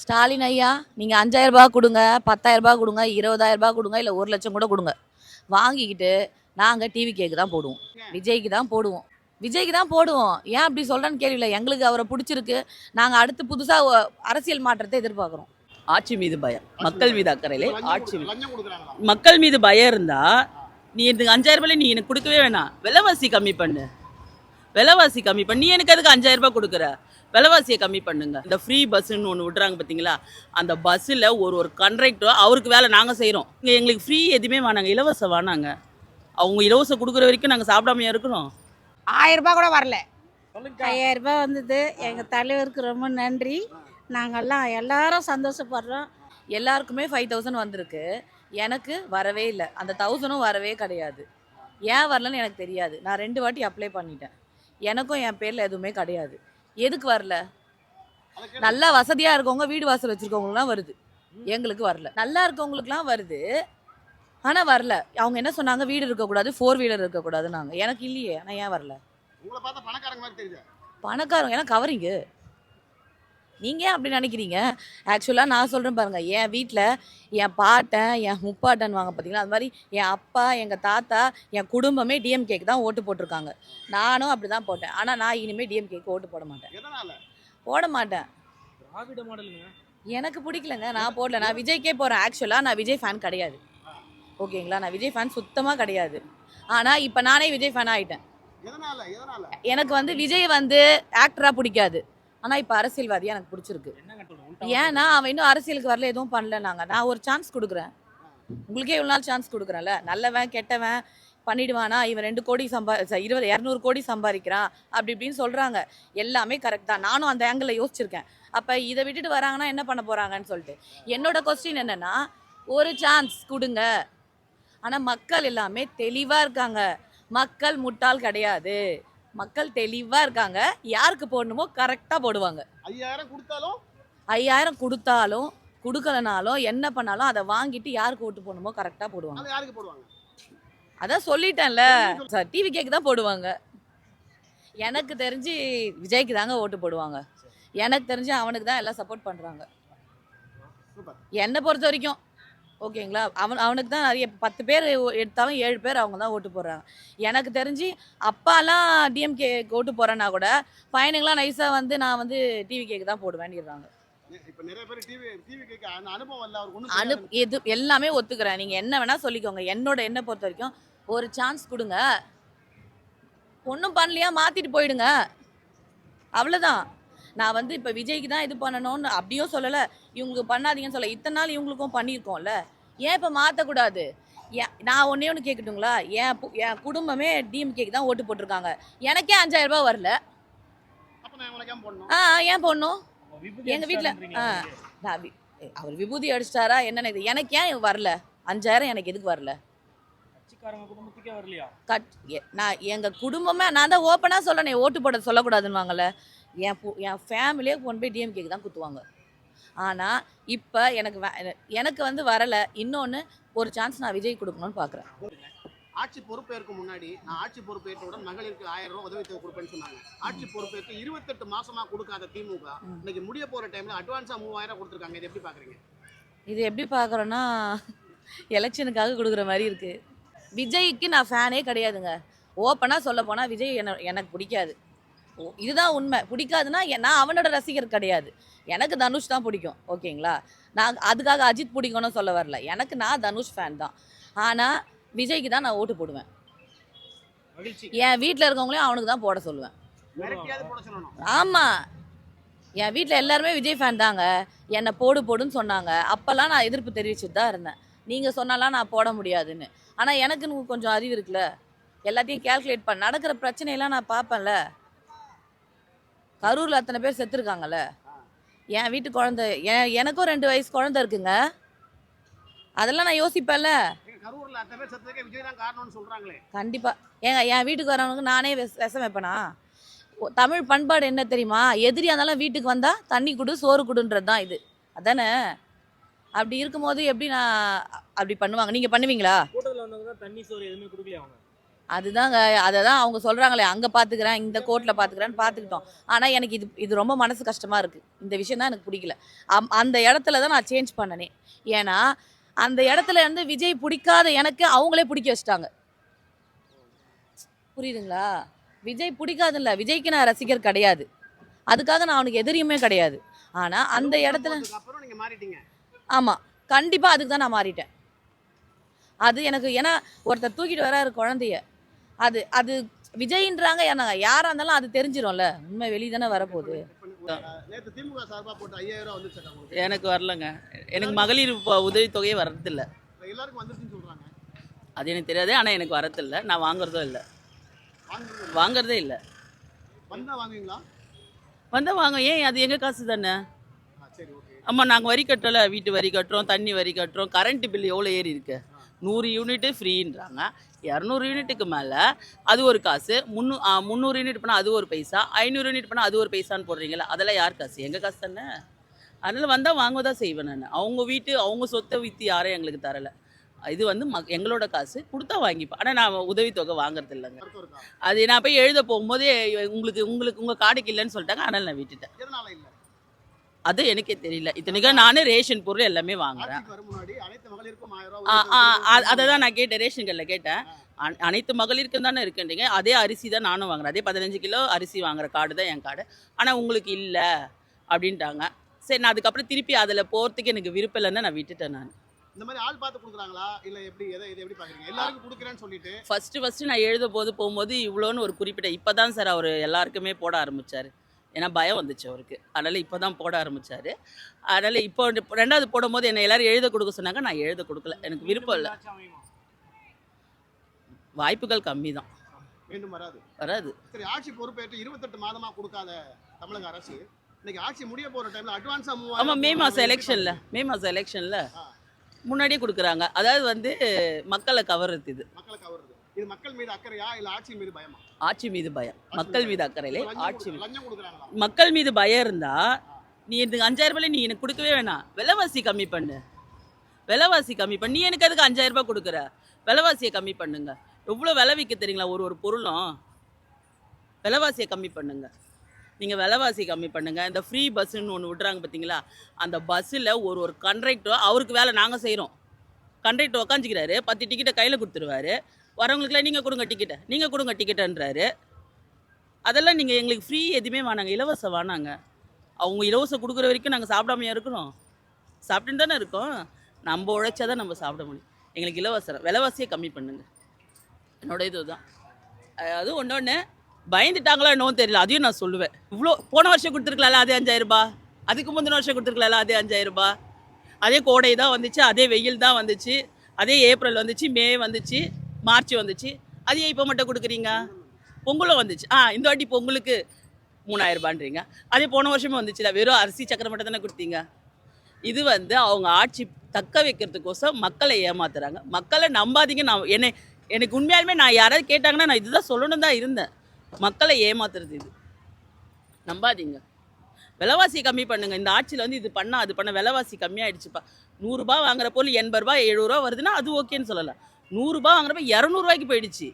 ஸ்டாலின் ஐயா நீங்கள் அஞ்சாயிரம் ரூபாய் கொடுங்க பத்தாயிரம் ரூபாய் கொடுங்க இருபதாயிரம் ரூபாய் கொடுங்க இல்லை ஒரு லட்சம் கூட கொடுங்க. வாங்கிக்கிட்டு நாங்கள் டிவி கேக்கு தான் போடுவோம். விஜய்க்கு தான் போடுவோம். விஜய்க்கு தான் போடுவோம். ஏன் அப்படி சொல்கிறேன்னு கேள்வியில்லை எங்களுக்கு அவரை பிடிச்சிருக்கு. நாங்கள் அடுத்து புதுசாக அரசியல் மாற்றத்தை எதிர்பார்க்குறோம். ஆட்சி மீது பயம். மக்கள் மீது அக்கறையிலே ஆட்சி மக்கள் மீது பயம் இருந்தா நீ எனக்கு அஞ்சாயிரம் ரூபாய் நீ எனக்கு கொடுக்கவே வேணாம். விலைவாசி கம்மி பண்ணு. விலைவாசி கம்மி பண்ணி. நீ எனக்கு அதுக்கு அஞ்சாயிரம் ரூபாய் கொடுக்குற? விலைவாசியை கம்மி பண்ணுங்க. இந்த ஃப்ரீ பஸ்ஸுன்னு ஒன்று விட்றாங்க பார்த்தீங்களா அந்த பஸ்ஸில் ஒரு ஒரு கண்ட்ராக்டர் அவருக்கு வேலை நாங்கள் செய்கிறோம் இங்கே எங்களுக்கு ஃப்ரீ எதுவுமே வேணாங்க. இலவசம் வேணாங்க. அவங்க இலவசம் கொடுக்குற வரைக்கும் நாங்கள் சாப்பிடாமையா இருக்கிறோம். ஆயிரம் ரூபாய் கூட வரல. ஐயாயிரம் ரூபாய் வந்தது. எங்கள் தலைவருக்கு ரொம்ப நன்றி. நாங்கெல்லாம் எல்லாரும் சந்தோஷப்படுறோம். எல்லாருக்குமே ஃபைவ் தௌசண்ட் வந்திருக்கு. எனக்கு வரவே இல்லை. அந்த தௌசண்டும் வரவே கிடையாது. ஏன் வரலன்னு எனக்கு தெரியாது. நான் ரெண்டு வாட்டி அப்ளை பண்ணிட்டேன். எனக்கும் என் பேரில் எதுவுமே கிடையாது. எதுக்கு வரல? நல்லா வசதியாக இருக்கவங்க வீடு வாசல் வச்சுருக்கவங்களுக்குலாம் வருது. எங்களுக்கு வரல. நல்லா இருக்கவங்களுக்குலாம் வருது. ஆனால் வரல. அவங்க என்ன சொன்னாங்க? வீடு இருக்கக்கூடாது ஃபோர் வீலர் இருக்கக்கூடாதுன்னாங்க. எனக்கு இல்லையே ஆனால் ஏன் வரல? உங்களை பார்த்தா பணக்காரங்க மாதிரி தெரியுது. பணக்காரங்க ஏன்னா கவரிங்கு நீங்கள் ஏன் அப்படி நினைக்கிறீங்க? ஆக்சுவலாக நான் சொல்கிறேன் பாருங்கள் என் வீட்டில் என் பாட்டன் என் முப்பாட்டன் வாங்க பார்த்தீங்களா அது மாதிரி என் அப்பா எங்கள் தாத்தா என் குடும்பமே டிஎம்கேக்கு தான் ஓட்டு போட்டிருக்காங்க. நானும் அப்படி தான் போட்டேன். ஆனால் நான் இனிமேல் டிஎம்கேக்கு ஓட்டு போட மாட்டேன். போட மாட்டேன். எனக்கு பிடிக்கலங்க. நான் போடல. நான் விஜய்க்கே போகிறேன் ஆக்சுவலாக நான் விஜய் ஃபேன் கிடையாது. ஓகேங்களா? நான் விஜய் ஃபேன் சுத்தமாக கிடையாது. ஆனால் இப்போ நானே விஜய் ஃபேன் ஆகிட்டேன் எதனால? எதனால? எனக்கு வந்து விஜய் வந்து ஆக்டராக பிடிக்காது. ஆனால் இப்போ அரசியல்வாதியாக எனக்கு பிடிச்சிருக்கு. ஏன்னா அவன் இன்னும் அரசியலுக்கு வரல எதுவும் பண்ணல நாங்கள் நான் ஒரு சான்ஸ் கொடுக்குறேன். உங்களுக்கே இவ்வளோ நாள் சான்ஸ் கொடுக்குறேன்ல. நல்லவன் கெட்டவன் பண்ணிடுவானா? இவன் ரெண்டு கோடி சம்பா இருபது இரநூறு கோடி சம்பாதிக்கிறான். அப்படி இப்படின்னு சொல்கிறாங்க எல்லாமே கரெக்ட் தான். நானும் அந்த ஆங்கிளில் யோசிச்சிருக்கேன். அப்போ இதை விட்டுட்டு வராங்கன்னா என்ன பண்ண போகிறாங்கன்னு சொல்லிட்டு. என்னோட கொஸ்டின் என்னென்னா ஒரு சான்ஸ் கொடுங்க. ஆனால் மக்கள் எல்லாமே தெளிவாக இருக்காங்க. மக்கள் முட்டாள் கிடையாது. மக்கள் தெளிவாக இருக்காங்க. யாருக்கு போடணுமோ கரெக்டாக போடுவாங்க. ஐயாயிரம் கொடுத்தாலும்? ஐயாயிரம் கொடுத்தாலும் கொடுக்கலனாலும் என்ன பண்ணாலும் அதை வாங்கிட்டு யாருக்கு ஓட்டு போடணுமோ கரெக்டாக போடுவாங்க. அது யாருக்கு போடுவாங்க? அதான் சொல்லிட்டேன்ல. சார் டிவி கேக்கு தான் போடுவாங்க. எனக்கு தெரிஞ்சு விஜய்க்கு தாங்க ஓட்டு போடுவாங்க. எனக்கு தெரிஞ்சு அவனுக்கு தான் எல்லாம் சப்போர்ட் பண்ணுறாங்க என்னை பொறுத்த வரைக்கும். ஓகேங்களா? அவன் அவனுக்கு தான் நிறைய பத்து பேர் எடுத்தாலும் ஏழு பேர் அவங்க தான் ஓட்டு போடுறாங்க. எனக்கு தெரிஞ்சு அப்பாலாம் டிஎம்கே ஓட்டு போகிறேன்னா கூட பையனுங்களாம் நைஸாக வந்து நான் வந்து டிவி கேக்கு தான் போடுவேன்னுறாங்க இப்ப நிறைய பேர் டிவி டிவி கேட்க அந்த அனுபவம் இல்ல அவருக்கு அனு எது எல்லாமே ஒத்துக்கிறேன். நீங்கள் என்ன வேணால் சொல்லிக்கோங்க. என்னோட என்ன பொறுத்த வரைக்கும் ஒரு சான்ஸ் கொடுங்க. ஒன்றும் பண்ணலையா மாற்றிட்டு போயிடுங்க. அவ்வளோதான் நான் வந்து இப்போ விஜய்க்கு தான் இது பண்ணணும்னு அப்படியும் சொல்லலை. இவங்களுக்கு பண்ணாதீங்கன்னு சொல்ல இத்தனை நாள் இவங்களுக்கும் பண்ணியிருக்கோம்ல. ஏன் இப்போ மாற்றக்கூடாது ஏன் நான் ஒன்றே ஒன்று கேட்கட்டுங்களா என் என் குடும்பமே டிஎம்கேக்கு தான் ஓட்டு போட்டிருக்காங்க. எனக்கே அஞ்சாயிரம் ரூபாய் வரல. அப்ப நான் உனக்கு ஏன் போடணும். ஆ ஏன் போடணும்? விபூதி எங்க வீட்ல, அடிச்சிட்டாருன்றீங்களா ஆ. நான் அவர் விபூதி அடிச்சிட்டாரா? என்னன்னு இது எனக்கு ஏன் வரல? அஞ்சாயிரம் எனக்கு எதுக்கு வரல? கட் நான் எங்கள் குடும்பமே நான் தான் ஓப்பனாக சொல்லணும். ஓட்டு போட சொல்லக்கூடாதுன்னுவாங்கல்ல. என் என் ஃபேமிலியே கொண்டு போய் டிஎம்கேக்கு தான் குத்துவாங்க. ஆனால் இப்போ எனக்கு எனக்கு வந்து வரலை. இன்னொன்று ஒரு சான்ஸ் நான் விஜய் கொடுக்கணும்னு பார்க்குறேன் ஆட்சி பொறுப்பேற்கும் முன்னாடி நான் ஆட்சி பொறுப்பேற்றவுடன் மகளிருக்கு ஆயிரம் ரூபாய் உதவித்தொகை கொடுப்பேன்னு சொன்னாங்க. ஆட்சி பொறுப்பேற்று இருபத்தெட்டு மாசமா கொடுக்காத திமுக இன்னைக்கு முடிய போற டைம்ல அட்வான்ஸா மூவாயிரம் கொடுத்துருக்காங்க. இது எப்படி பாக்குறீங்க? இது எப்படி பார்க்குறோன்னா எலெக்ஷனுக்காக கொடுக்குற மாதிரி இருக்குது விஜய்க்கு நான் ஃபேனே கிடையாதுங்க. ஓப்பனாக சொல்ல போனால் விஜய் என்ன எனக்கு பிடிக்காது. இதுதான் உண்மை. பிடிக்காதுன்னா நான் அவனோட ரசிகர் கிடையாது. எனக்கு தனுஷ் தான் பிடிக்கும். ஓகேங்களா? நான் அதுக்காக அஜித் பிடிக்கும்னு சொல்ல வரல. எனக்கு நான் தனுஷ் ஃபேன் தான். ஆனால் விஜய்க்கு தான் நான் ஓட்டு போடுவேன். என் வீட்டில் இருக்கவங்களையும் அவனுக்கு தான் போட சொல்லுவேன். ஆமாம் என் வீட்டில் எல்லாருமே விஜய் ஃபேன் தாங்க. என்னை போடு போடுன்னு சொன்னாங்க. அப்போல்லாம் நான் எதிர்ப்பு தெரிவிச்சுட்டு தான் இருந்தேன். நீங்கள் சொன்னாலாம் நான் போட முடியாதுன்னு. ஆனால் எனக்குன்னு கொஞ்சம் அறிவு இருக்குல்ல. எல்லாத்தையும் கேல்குலேட் பண்ண நடக்கிற பிரச்சனையெல்லாம் நான் பார்ப்பேன்ல. கரூரில் அத்தனை பேர் செத்துருக்காங்கல்ல? என் வீட்டு குழந்தை என் எனக்கும் ரெண்டு வயசு குழந்தை இருக்குங்க. அதெல்லாம் நான் யோசிப்பேன்ல. எங்க கரூர்ல அத்தனை பேர் செத்ததுக்கே விஜய் தான் காரணம்னு சொல்றாங்களே. கண்டிப்பாக ஏங்க என் வீட்டுக்கு வரவனுக்கு நானே விஷ விஷம் வைப்பேனா ஓ, தமிழ் பண்பாடு என்ன தெரியுமா? எதிரியாக இருந்தாலும் வீட்டுக்கு வந்தால் தண்ணி கொடு சோறு கொடுன்றது தான் இது. அதானே? அப்படி இருக்கும்போது எப்படி நான் அப்படி பண்ணுவாங்க? நீங்கள் பண்ணுவீங்களா? தண்ணி சோறு எதுவுமே கொடுக்கலையா அவங்க? அதுதாங்க அதை தான் அவங்க சொல்கிறாங்களே அங்கே பார்த்துக்கிறேன் இந்த கோர்ட்டில் பார்த்துக்கிறேன்னு பார்த்துக்கிட்டோம் ஆனால் எனக்கு இது இது ரொம்ப மனசு கஷ்டமாக இருக்குது இந்த விஷயம் தான் எனக்கு பிடிக்கல. அம் அந்த இடத்துல தான் நான் சேஞ்ச் பண்ணனே. ஏன்னா அந்த இடத்துல இருந்து விஜய் பிடிக்காத எனக்கு அவங்களே பிடிக்க வச்சிட்டாங்க. புரியுதுங்களா? விஜய் பிடிக்காதுல்ல. விஜய்க்கு நான் ரசிகர் கிடையாது. அதுக்காக நான் அவனுக்கு எதிரியுமே கிடையாது. ஆனால் அந்த இடத்துல ஆமாம் கண்டிப்பாக அதுக்கு தான் நான் மாறிட்டேன். அது எனக்கு ஏன்னா ஒருத்தர் தூக்கிட்டு வராரு குழந்தைய. அது அது விஜய்ன்றாங்க ஏன்னா யாராக இருந்தாலும் அது தெரிஞ்சிரும்ல. உண்மை வெளியே தானே வரப்போகுது. எனக்கு வரலங்க. எனக்கு மகளிர் உதவித்தொகையே சொல்றாங்க. அது எனக்கு தெரியாது ஆனால் எனக்கு வரதில்லை. நான் வாங்குறதும் இல்லை. வாங்குறது வாங்குறதே இல்லை. வந்தால் வாங்க ஏன்? அது எங்கள் காசு தானே? ஆ, சரி ஓகே. ஆமாம் நாங்கள் வரி கட்டல. வீட்டு வரி கட்டுறோம் தண்ணி வரி கட்டுறோம். கரண்ட் பில் எவ்வளோ ஏறி இருக்கு? நூறு யூனிட்டு ஃப்ரீன்றாங்க இரநூறு யூனிட்டுக்கு மேலே அது ஒரு காசு. ஆ, முந்நூறு யூனிட் பண்ணால் அது ஒரு பைசா. ஐநூறு யூனிட் பண்ணால் அது ஒரு பைசான்னு போடுறீங்களா அதெல்லாம் யார் காசு? எங்கள் காசு தானே? அதனால் வந்தால் வாங்க தான் செய்வேன் நான். அவங்க வீட்டு அவங்க சொத்தை விற்று யாரும் எங்களுக்கு தரலை. இது வந்து ம எங்களோட காசு. கொடுத்தா வாங்கிப்பேன் ஆனால் நான் உதவித்தொகை வாங்குறது இல்லைங்க. அது நான் போய் எழுத போகும்போதே உங்களுக்கு உங்களுக்கு உங்கள் கார்டுக்கு இல்லைன்னு சொல்லிட்டாங்க. அதனால் நான் விட்டுட்டேன். அது எனக்கே தெரியல. இத்தனைக்கும் நானே ரேஷன் பொருள் எல்லாமே வாங்குறேன். அதை தான் நான் கேட்டேன் ரேஷன் கடையில் கேட்டேன். அன- அனைத்து மகளிருக்கும் தானே இருக்குன்றீங்க. அதே அரிசி தான் நானும் வாங்குறேன். அதே பதினஞ்சு கிலோ அரிசி வாங்குற கார்டு தான் என் கார்டு ஆனால் உங்களுக்கு இல்லை அப்படின்ட்டாங்க. சரி நான் அதுக்கப்புறம் திருப்பி அதில் போகிறதுக்கு எனக்கு விருப்பம் இல்லைன்னு நான் விட்டுட்டேன் நான். இந்த மாதிரி ஆள் பார்த்து கொடுக்குறாங்களா? இல்ல எப்படி எதை இதை எப்படி பாக்குறீங்க எல்லாருக்கும் கொடுக்குறேன்னு சொல்லிட்டு. ஃபஸ்ட்டு ஃபஸ்ட்டு நான் எழுத போது போகும்போது இவ்வளோன்னு ஒரு குறிப்பிட்ட இப்போ தான் சார் அவர் எல்லாருக்குமே போட ஆரம்பித்தார் ஏன்னா பயம் வந்துச்சு அவருக்கு. அதனால் இப்போ தான் போட ஆரம்பித்தார் அதனால் இப்போ ரெண்டாவது போடும்போது என்னை எல்லாரும் எழுத கொடுக்க சொன்னாங்க. நான் எழுத கொடுக்கல. எனக்கு விருப்பம் இல்லை? வாய்ப்புகள் கம்மி தான் மீண்டும் வராது. வராது. சரி ஆட்சி பொறுப்பேற்று இருபத்தெட்டு மாதமா கொடுக்காத தமிழக அரசு இன்னைக்கு ஆட்சி முடிய போற டைம்ல அட்வான்ஸா ஆமாம் மே மாதம் எலெக்ஷனில் மே மாதம் எலெக்ஷனில் முன்னாடியே கொடுக்குறாங்க. அதாவது வந்து மக்களை கவர்றது இது. மக்களுக்கு அவருது இது மக்கள் மீது அக்கறையா இல்ல ஆட்சி மீது பயமா? ஆட்சி மீது பயம். மக்கள் மீது அக்கறையிலே ஆட்சி மக்கள் மீது பயம் இருந்தா நீ எனக்கு அஞ்சாயிரம் ரூபாய் நீ எனக்கு கொடுக்கவே வேணாம். விலைவாசி கம்மி பண்ணு. விலைவாசி கம்மி பண்ணு. நீ எனக்கு அதுக்கு அஞ்சாயிரம் ரூபாய் கொடுக்குற? விலைவாசியை கம்மி பண்ணுங்க. எவ்வளோ விலை விற்க தெரியுங்களா? ஒரு ஒரு பொருளும். விலைவாசியை கம்மி பண்ணுங்க. நீங்கள் விலைவாசி கம்மி பண்ணுங்க. இந்த ஃப்ரீ பஸ்ஸுன்னு ஒன்று விட்றாங்க பார்த்தீங்களா அந்த பஸ்ஸில் ஒரு ஒரு கண்ட்ராக்டர் அவருக்கு வேலை நாங்கள் செய்கிறோம் கண்ட்ராக்டர் உக்காஞ்சிக்கிறாரு பத்து டிக்கெட்டை கையில் கொடுத்துருவாரு. வரவங்களுக்குலாம் நீங்கள் கொடுங்க டிக்கெட்டை நீங்கள் கொடுங்க டிக்கெட்டுன்றாரு அதெல்லாம் நீங்கள் எங்களுக்கு ஃப்ரீ எதுவுமே வேணாங்க. இலவசம் வேணாங்க. அவங்க இலவசம் கொடுக்குற வரைக்கும் நாங்கள் சாப்பிடாமையா இருக்கிறோம். சாப்பிட்டுன்னு தானே இருக்கோம். நம்ம உழைச்சா தான் நம்ம சாப்பிட முடியும். எங்களுக்கு இலவசம் விலைவாசியை கம்மி பண்ணுங்க. என்னோட இதுதான் அது ஒன்று ஒன்று பயந்துட்டாங்களா என்னவோ தெரியல. அதையும் நான் சொல்லுவேன். இவ்வளோ போன வருஷம் கொடுத்துருக்கலாம்ல அதே அஞ்சாயிரரூபா அதுக்கு முந்தின வருஷம் கொடுத்துருக்கலாம்ல அதே அஞ்சாயிரரூபா அதே கோடை தான் வந்துச்சு. அதே வெயில் தான் வந்துச்சு. அதே ஏப்ரல் வந்துச்சு. மே வந்துச்சு. மார்ச் வந்துச்சு. அதே இப்போ மட்டும் கொடுக்குறீங்க? பொங்கலும் வந்துச்சு. ஆ இந்த வாட்டி பொங்கலுக்கு மூணாயிரம் ரூபான்றீங்க. அதே போன வருஷமே வந்துச்சுல வெறும் அரிசி சக்கரை மட்டும் தானே கொடுத்தீங்க? இது வந்து அவங்க ஆட்சி தக்க வைக்கிறதுக்கோசம் மக்களை ஏமாத்துறாங்க. மக்களை நம்பாதீங்க. நான் என்னை எனக்கு உண்மையாலுமே நான் யாராவது கேட்டாங்கன்னா நான் இதுதான் சொல்லணும் தான் இருந்தேன். மக்களை ஏமாத்துறது இது. நம்பாதீங்க. விலைவாசி கம்மி பண்ணுங்க. இந்த ஆட்சியில் வந்து இது பண்ணால் அது பண்ண விலைவாசி கம்மியாயிடுச்சுப்பா. நூறுரூபா வாங்குற பொருள் எண்பது ரூபா எழுபது ரூபா வருதுன்னா அது ஓகேன்னு சொல்லலாம் நூறுரூபா வாங்குறப்ப இரநூறுவாய்க்கு போயிடுச்சு.